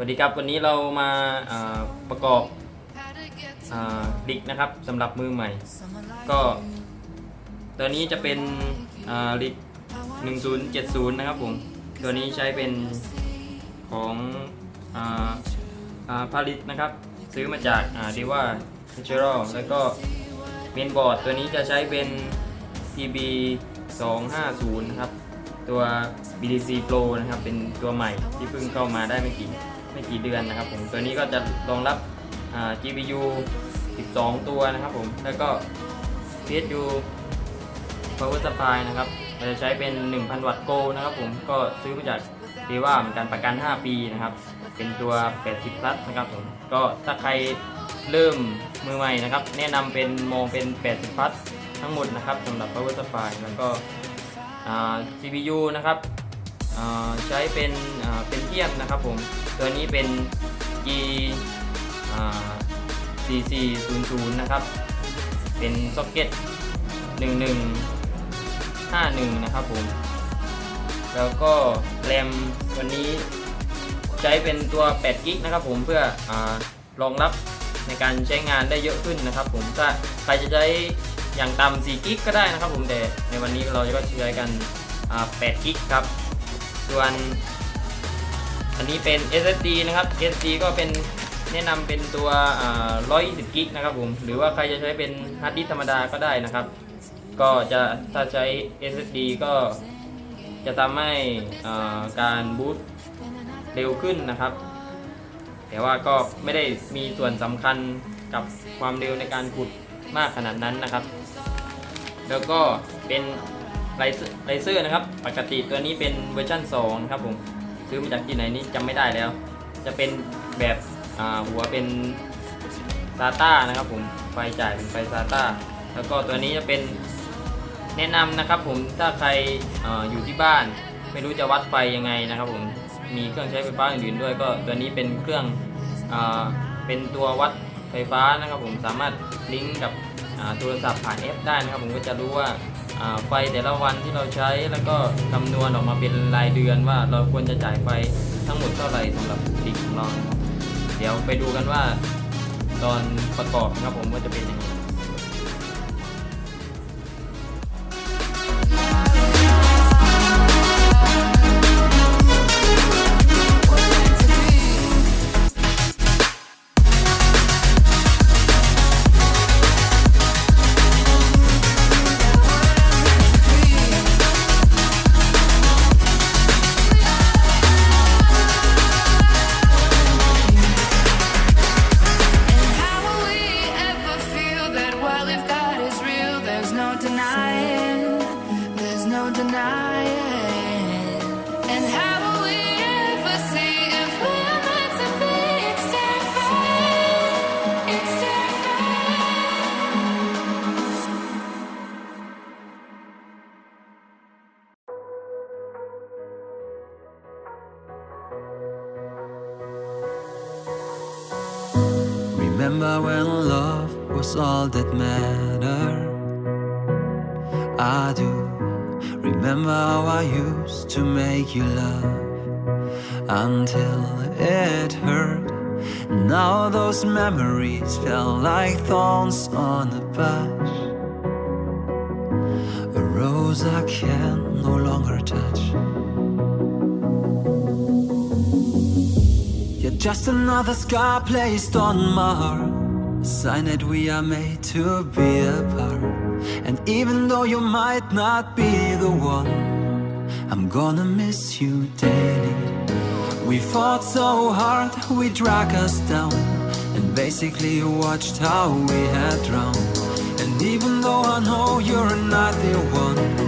สวัสดีครับวันนี้เรามาาประกอบดิกนะครับสำหรับมือใหม่ ก็ตัวนี้จะเป็นลิก1070 นะครับผมตัวนี้ใช้เป็นของอาอ่าผลิตนะครับ ซื้อมาจากดีว่าเนเชอรัลแล้วก็เมนบอร์ดตัวนี้จะใช้เป็น TB 250ครับ ตัว BDC Pro นะครับ เป็นตัวใหม่ที่เพิ่งเข้ามาได้ไม่กี่ ไม่กี่เดือนนะครับผมตัวนี้ก็จะรองรับ GPU 12 ตัวนะครับผมแล้วก็ PSU Power Supply นะครับเราจะใช้เป็น 1,000 วัตต์โกนะครับผมก็ซื้อมาจากดีว่าเหมือนกันประกัน 5 ปีนะครับ เป็นตัว 80 plus นะครับผมก็ถ้าใครเริ่มมือใหม่นะครับ แนะนำเป็นมองเป็น 80 plus ทั้งหมดนะครับสำหรับ Power Supply แล้วก็ CPU นะครับใช้เป็นเป็นเทียมนะครับผม ตัวนี้เป็น G 4400 นะครับ เป็นซ็อกเก็ต 1151 นะครับผม แล้วก็แรมวันนี้ใช้เป็นตัว8กิกนะครับผมเพื่ออรองรับในการใช้งานได้เยอะขึ้นนะครับผมถ้าใครจะใช้อย่างต่ำ4กิกก็ได้นะครับผมแต่ในวันนี้เราก็ใช้กัน8กิกครับ ส่วน อันนี้เป็น SSD นะครับ SSD ก็เป็นแนะนำเป็นตัว 120 กิกนะครับผม หรือว่าใครจะใช้เป็นฮาร์ดดิสธรรมดาก็ได้นะครับ ก็จะถ้าใช้ SSD ก็จะทำให้การบูตเร็วขึ้นนะครับ แต่ว่าก็ไม่ได้มีส่วนสำคัญกับความเร็วในการขุดมากขนาดนั้นนะครับ แล้วก็เป็นไลเซอร์ไลเซอร์นะครับ ปกติตัวนี้เป็นเวอร์ชัน2นะครับผม ซื้อมาจากที่ไหนนี่จำไม่ได้แล้ว จะเป็นแบบหัวเป็น SATA นะครับผมไฟจ่ายเป็นไฟ SATA แล้วก็ตัวนี้จะเป็นแนะนำนะครับผมถ้าใครออยู่ที่บ้าน ไม่รู้จะวัดไฟยังไงนะครับผมมีเครื่องใช้ไฟฟ้าอื่นๆด้วย ก็ตัวนี้เป็นเครื่องอเป็นตัววัดไฟฟ้านะครับผมสามารถลิงก์กับโทรศัพท์ผ่านแอปได้นะครับผมก็จะรู้ว่า ไฟแต่ละวันที่เราใช้แล้วก็คำนวณออกมาเป็นรายเดือนว่าเราควรจะจ่ายไฟทั้งหมดเท่าไหร่สำหรับดิกของเราเดี๋ยวไปดูกันว่า ตอนประกอบนะครับผมว่าจะเป็นยังไง mattered? I do. Remember how I used to make you laugh until it hurt. Now those memories fell like thorns on a bush. A rose I can no longer touch. You're just another scar placed on my heart. A sign that we are made to be apart. And even though you might not be the one, I'm gonna miss you daily. We fought so hard, we dragged us down. And basically watched how we had drowned. And even though I know you're not the one,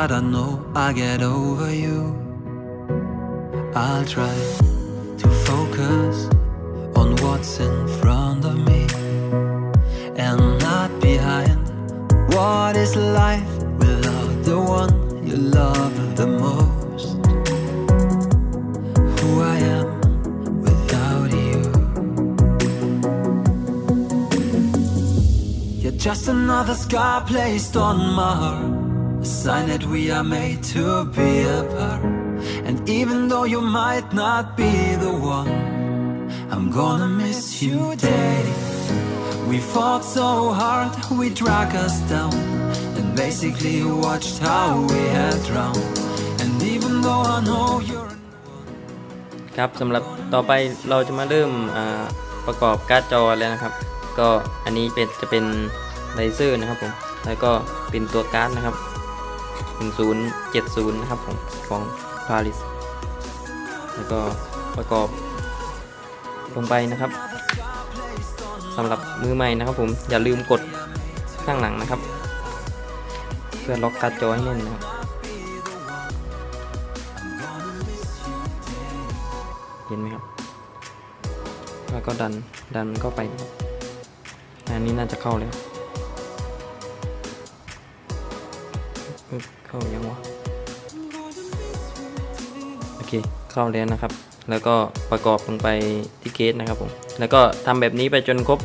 but I know I get over you. I'll try to focus on what's in front of me and not behind. What is life without the one you love the most? Who I am without you. You're just another scar placed on my heart. A sign that we are made to be apart. And even though you might not be the one, I'm gonna miss you daily. We fought so hard, we drag us down. And basically watched how we had drowned. And even though I know you're. ครับสำหรับต่อไปเราจะมาเริ่มประกอบการ์ดจอแล้วนะครับ ก็อันนี้เป็นจะเป็นไลเซอร์นะครับผมแล้วก็เป็นตัวการ์ดนะครับ 1070 นะครับผมของพาริสแล้วก็ประกอบลงไปนะครับสำหรับมือใหม่นะครับผมอย่าลืมกดข้างหลังนะครับ เพื่อล็อกการ์ดจอให้แน่นนะครับเห็นไหมครับ แล้วก็ดันดันมันเข้าไป อันนี้น่าจะเข้าแล้ว เข้ายังวะโอเคเข้าแล้วนะครับ แล้วก็ประกอบลงไปที่เคสนะครับผมแล้วก็ทำแบบนี้ไปจนครบ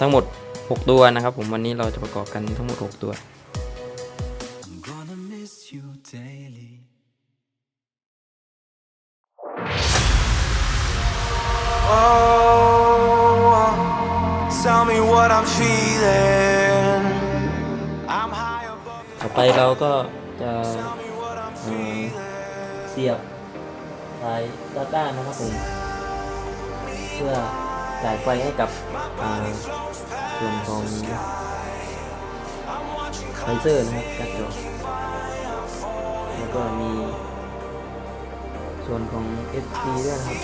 ทั้งหมด 6 ตัวนะครับ ผมวันนี้เราจะประกอบกันทั้งหมด 6 ตัว ต่อไปเราก็จะเสียบสายดาต้านะครับผม เพื่อจ่ายไฟให้กับส่วนของไฟเซอร์นะครับกระจกแล้วก็มีส่วนของ SD ด้วยนะครับ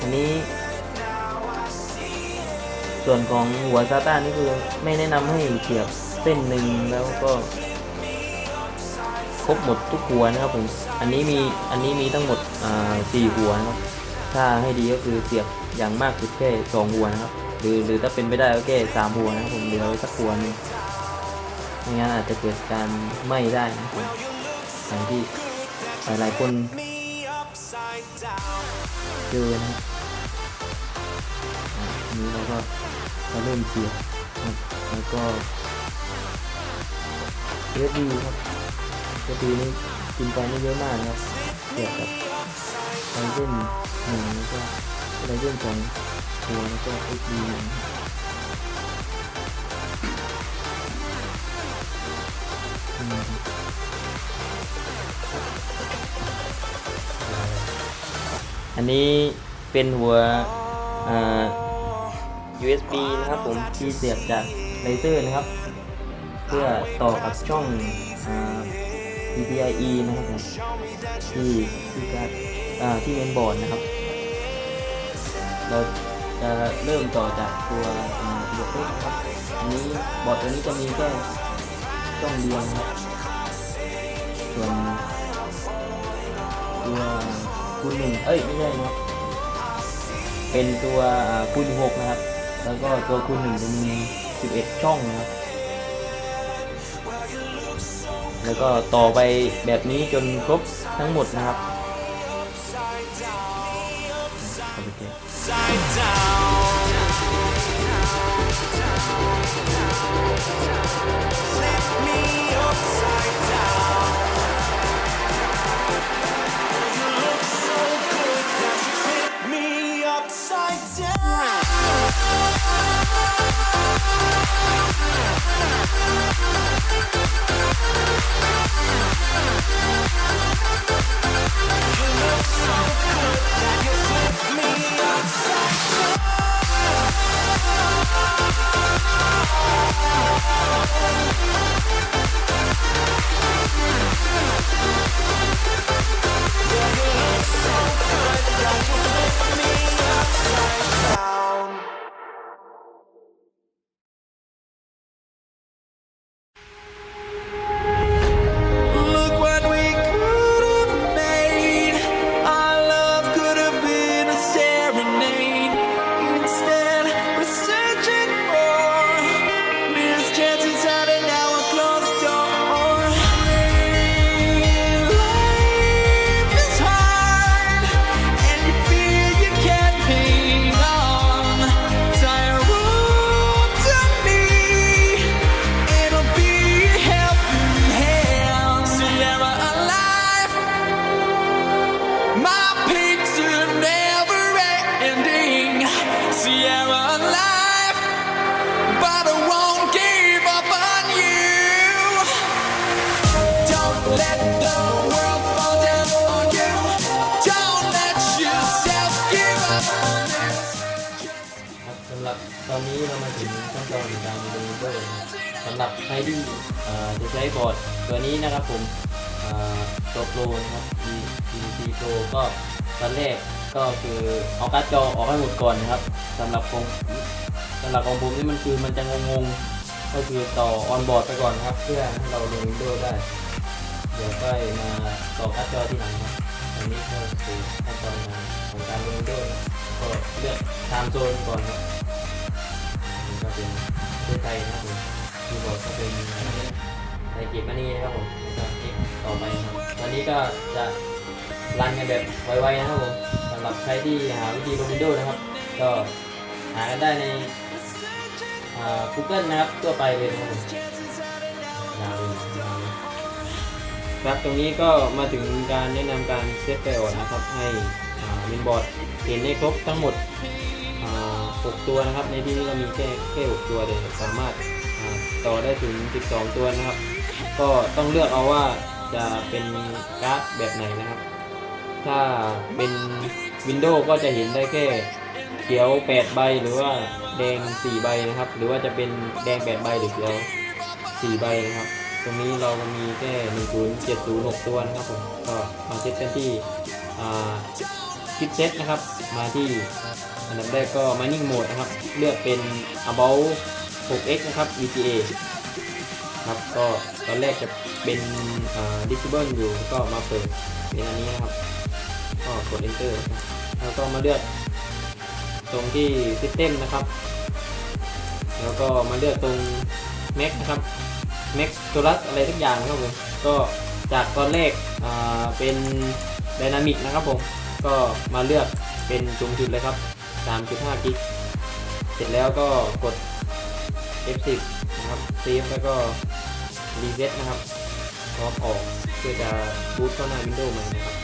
อันนี้ส่วนของหัวซาต้านี่คือไม่แนะนำให้เสียบ ส้นหนึ่งแล้วก็ครบหมดทุกหัวนะครับผม อันนี้มีอันนี้มีทั้งหมดสี่หัวนะครับ ถ้าให้ดีก็คือเสียบอย่างมากสุดแค่สองหัวนะครับ หรือหรือถ้าเป็นไปได้ก็แค่สามหัวนะครับผมเหลือไว้สักหัวนึงไม่งั้นอาจจะเกิดการไหม้ได้นะครับผมอย่างที่หลายๆคนเจอนะครับนี้เราก็จะเริ่มเสียบแล้วก็ USB ครับ USB นี่กินไปไม่เยอะมากนะครับเสียบกับไลเส้นหนึ่งแล้วก็ไลเส้นสองหัวแล้วก็ USB หนึ่งอันนี้เป็นหัว USB นะครับผมที่เสียบจากไลเซอร์นะครับ เพื่อต่อกับช่องอ่า PCIe นะครับผมที่ที่การที่เมนบอร์ดนะครับ เราจะเริ่มต่อจากตัวอ่าบอร์ดเล็กนะครับ อันนี้บอร์ดตัวนี้จะมีแค่ช่องเดียวครับ ส่วนตัวคูณหนึ่งเอ้ย ไม่ใช่นะครับ เป็นตัวคูณหกนะครับ แล้วก็ตัวคูณหนึ่งจะมี11ช่องนะครับ แล้วก็ต่อไปแบบนี้จนครบทั้งหมดนะครับ ถึงขั้นตารดูวินโดว์นะครับสำหรับใครที่จะใช้บอร์ดตัวนี้นะครับผมตัวโปรนะครับ GT Pro ก็ตอนแรกก็คือเอาการ์ดจอออกให้หมดก่อนนะครับสำหรับของสำหรับของผมนี่มันคือมันจะงงๆก็คือต่อออนบอร์ดไปก่อนนะครับ เพื่อให้เราลงวินโดว์ได้ เดี๋ยวก็มาต่อการ์ดจอที่หลังครับอันนี้ก็คือขั้นตอนของการลงวินโดว์ก็เลือกไทม์โซนก่อนครับ ไทยนะครับผมคีย์บอร์ดก็เป็นไทยเก็บมานี่นะครับผมแล้วก็คลิกต่อไปครับตอนนี้ก็จะรันกันแบบไวๆนะครับผมสำหรับใครที่หาวิธีลงวินโดว์นะครับ ก็หากันได้ในอ่า Google นะครับทั่วไปเลยนะครับผมครับตรงนี้ก็มาถึงการแนะนำการเซตไดออดนะครับ ให้มินบอร์ดเห็นได้ครบทั้งหมด 6 ตัวนะครับ ในที่นี้เรามีแค่แค่6ตัวเลยสามารถต่อได้ถึง 12 ตัวนะครับ ก็ต้องเลือกเอาว่าจะเป็นการ์ดแบบไหนนะครับ ถ้าเป็นวินโดว์ก็จะเห็นได้แค่เขียว 8 ใบหรือว่าแดง 4 ใบนะครับ หรือว่าจะเป็นแดง 8 ใบหรือเขียว 4 ใบนะครับ ตรงนี้เรามีแค่1 0 7 0 6 ตัวนะครับผมก็มาเซตกันที่คิดเซตนะครับ มาที่ อันดับแรกก็ mining mode นะครับ เลือกเป็น about 6x นะครับ VGA ครับก็ตอนแรกจะเป็นอ่า disable อยู่ก็มาเปิดเป็นอันนี้นะครับ ก็กด enter แล้วก็มาเลือกตรงที่ system นะครับ แล้วก็มาเลือกตรง mac นะครับ m a x t o r u s อะไรทุกอย่างนะครับผมก็จากตอนแรกเป็น Dynamic นะครับผมก็มาเลือกเป็นสูงสุดเลยครับ 3.5 กิก เสร็จแล้วก็กด F10 นะครับเซฟแล้วก็ reset นะครับพร้อมออกเพื่อจะบูตเข้าหน้า Windows ใหม่นะครับ